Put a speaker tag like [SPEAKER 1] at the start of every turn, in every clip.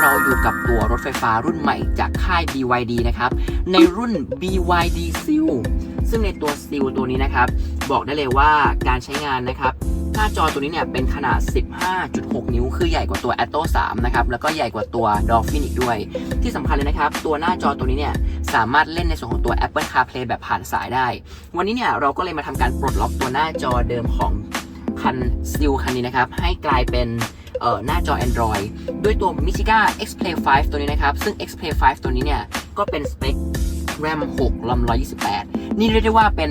[SPEAKER 1] เราอยู่กับตัวรถไฟฟ้ารุ่นใหม่จากค่าย BYD นะครับ ในรุ่น BYD Seal ซึ่งในตัว Seal ตัวนี้นะครับ บอกได้เลยว่าการใช้งานนะครับ หน้าจอตัวนี้เนี่ยเป็นขนาด 15.6 นิ้ว คือใหญ่กว่าตัว Atto 3 นะครับ แล้วก็ใหญ่กว่าตัว Dolphin อีกด้วย ที่สำคัญเลยนะครับ ตัวหน้าจอตัวนี้เนี่ยสามารถเล่นในส่วนของตัว Apple CarPlay แบบผ่านสายได้ วันนี้เนี่ยเราก็เลยมาทำการปลดล็อกตัวหน้าจอเดิมของคัน Seal คันนี้นะครับ ให้กลายเป็น เอ่อหน้าจอ Android ด้วยตัว Michiga X-Play 5 ตัวนี้นะครับ ซึ่ง X-Play 5 ตัวนี้เนี่ย ก็เป็นสเปค RAM 6 RAM 128 นี่เรียกได้ว่าเป็น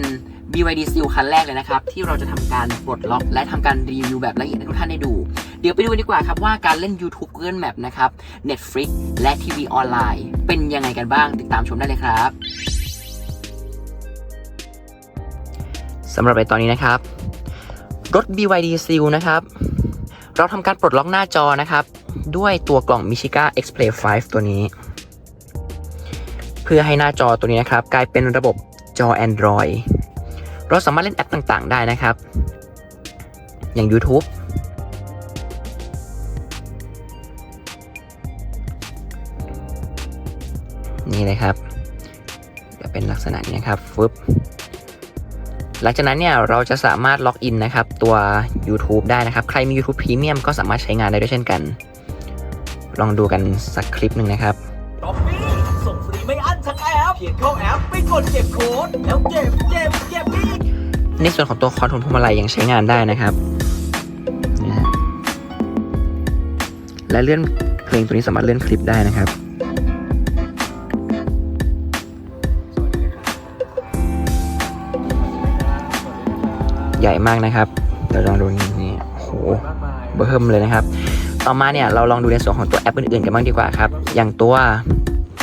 [SPEAKER 1] BYD Seal คันแรกเลยนะครับ ที่เราจะทำการปลดล็อก และทำการรีวิวแบบละเอียดให้ทุกท่านได้ดู เดี๋ยวไปดูกันดีกว่าครับว่าการเล่น YouTube Google Map นะครับ Netflix และทีวีออนไลน์ เป็นยังไงกันบ้างติดตามชมได้เลยครับสำหรับในตอนนี้นะครับ รถ BYD Seal นะครับ เราทำการปลดล็อกหน้าจอนะครับ ด้วยตัวกล่อง Michiga X-Play 5 ตัวนี้ เพื่อให้หน้าจอตัวนี้นะครับ กลายเป็นระบบจอ Android เราสามารถเล่นแอปต่างๆ ได้นะครับ อย่าง YouTube นี่เลยครับ จะเป็นลักษณะนี้ครับฟึบ หลังจากนั้นเนี่ยเราจะสามารถล็อกอินนะครับตัว YouTube ได้นะครับ ใครมี YouTube Premium ก็สามารถใช้งานได้ด้วยเช่นกัน ลองดูกันสักคลิปหนึ่งนะครับ
[SPEAKER 2] ช้อปปี้ส่งฟรีไม่อั้นทั้งแอปเพียงเข้าแอปไปกดเก็บโค้ดแล้วเก็บเก็บเก็บอีก
[SPEAKER 1] ในส่วนของตัวคอนโทรลพวงมาลัยยังใช้งานได้นะครับนะฮะและเลื่อนเพลงตัวนี้สามารถเลื่อนคลิปได้นะครับ ใหญ่มากนะครับเดี๋ยวลองดูนี่นี่โอ้โหเบิ่มเลยนะครับ ต่อมาเนี่ยเราลองดูในส่วนของตัวแอปอื่นๆกันบ้างดีกว่าครับ อย่างตัว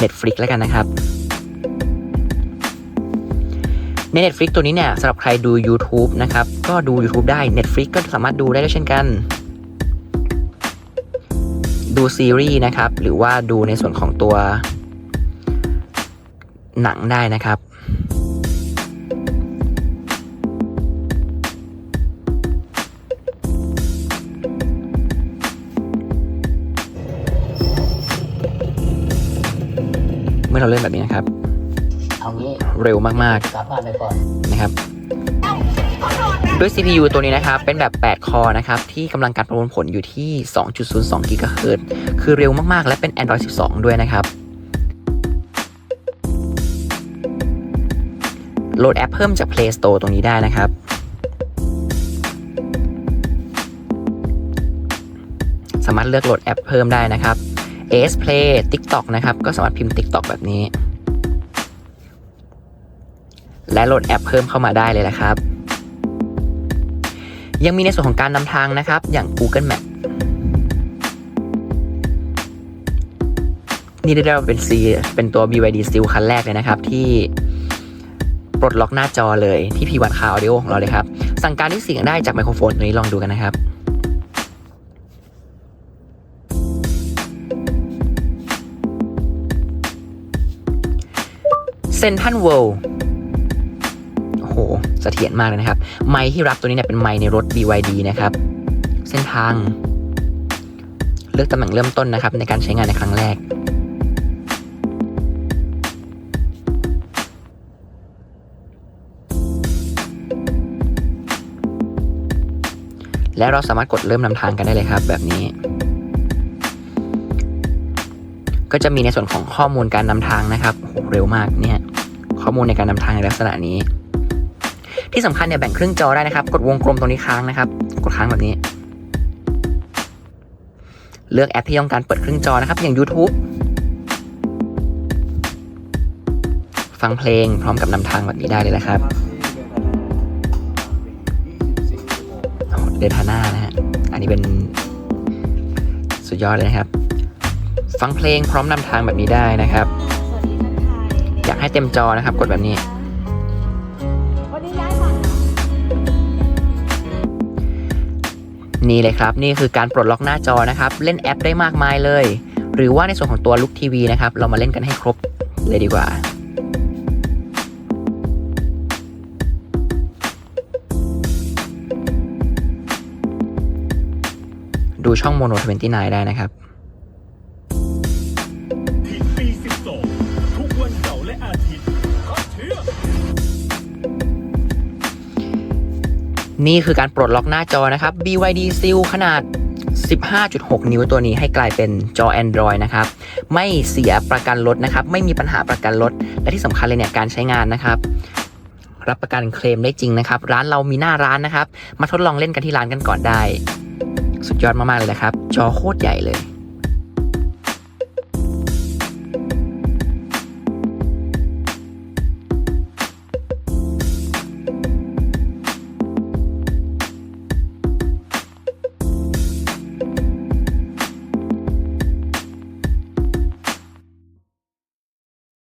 [SPEAKER 1] Netflix แล้วกันนะครับใน Netflix ตัวนี้เนี่ยสำหรับใครดู YouTube นะครับ ก็ดู YouTube ได้ Netflix ก็สามารถดูได้ด้วยเช่นกัน ดูซีรีส์นะครับ หรือว่าดูในส่วนของตัวหนังได้นะครับ มื่อเราเล่นแบบนี้นะครับ
[SPEAKER 3] เอางี้
[SPEAKER 1] เร็วมาก
[SPEAKER 3] กลับบ้านไปก่อน
[SPEAKER 1] ๆนะครับ ด้วย CPU ตัวนี้นะครับ เป็นแบบ 8 คอนะครับ ที่กำลังการประมวลผลอยู่ที่ 2.02 GHz คือเร็วมาก ๆ และเป็น Android 12 ด้วยนะครับ โหลดแอปเพิ่มจาก Play Store ตรงนี้ได้นะครับ สามารถเลือกโหลดแอปเพิ่มได้นะครับ AS Play TikTok นะครับ ก็สามารถพิมพ์ TikTok แบบนี้ และโหลดแอปเพิ่มเข้ามาได้เลยนะครับ ยังมีในส่วนของการนำทางนะครับ อย่าง Google Map นี่ได้เรียกว่าเป็น C เป็นตัว BYD Seal คันแรกเลยนะครับ ที่ปลดล็อกหน้าจอเลยที่ P1 Car Audio ของเราเลยครับ สั่งการด้วยเสียงได้จากไมโครโฟนตัวนี้ลองดูกันนะครับ ซนทันเวิลด์โอ้โหเสถียรมากเลยนะครับ ไมค์ที่รับตัวนี้เนี่ยเป็นไมค์ในรถ BYD นะครับ เส้นทาง เลือกตำแหน่งเริ่มต้นนะครับ ในการใช้งานในครั้งแรกและเราสามารถกดเริ่มนำทางกันได้เลยครับ แบบนี้ ก็จะมีในส่วนของข้อมูลการนำทางนะครับโหเร็วมากเนี่ย ข้อมูลในการนำทางในลักษณะนี้ ที่สำคัญเนี่ยแบ่งครึ่งจอได้นะครับ กดวงกลมตรงนี้ค้างนะครับ กดค้างแบบนี้ เลือกแอปที่ต้องการเปิดครึ่งจอนะครับ อย่าง YouTube ฟังเพลงพร้อมกับนำทางแบบนี้ได้เลยนะครับเดทาน่านะฮะ อันนี้เป็นสุดยอดเลยนะครับ ฟังเพลงพร้อมนำทางแบบนี้ได้นะครับ อยากให้เต็มจอนะครับ กดแบบนี้
[SPEAKER 4] วันนี้ย้ายฝั่งนะ
[SPEAKER 1] นี่เลยครับ นี่คือการปลดล็อกหน้าจอนะครับ เล่นแอปได้มากมายเลย หรือว่าในส่วนของตัวลุกทีวีนะครับ เรามาเล่นกันให้ครบเลยดีกว่าดูช่องโมโน29ได้นะครับ
[SPEAKER 2] และอาทิตย์ก็เชื่อ
[SPEAKER 1] นี่คือการปลดล็อกหน้าจอนะครับ BYD Seal ขนาด 15.6 นิ้วตัวนี้ให้กลายเป็นจอ Android นะครับ ไม่เสียประกันรถนะครับ ไม่มีปัญหาประกันรถ และที่สำคัญเลยเนี่ยการใช้งานนะครับ รับประกันเคลมได้จริงนะครับ ร้านเรามีหน้าร้านนะครับ มาทดลองเล่นกันที่ร้านกันก่อนได้ สุดยอดมาก ๆ เลยนะครับ จอโคตรใหญ่เลย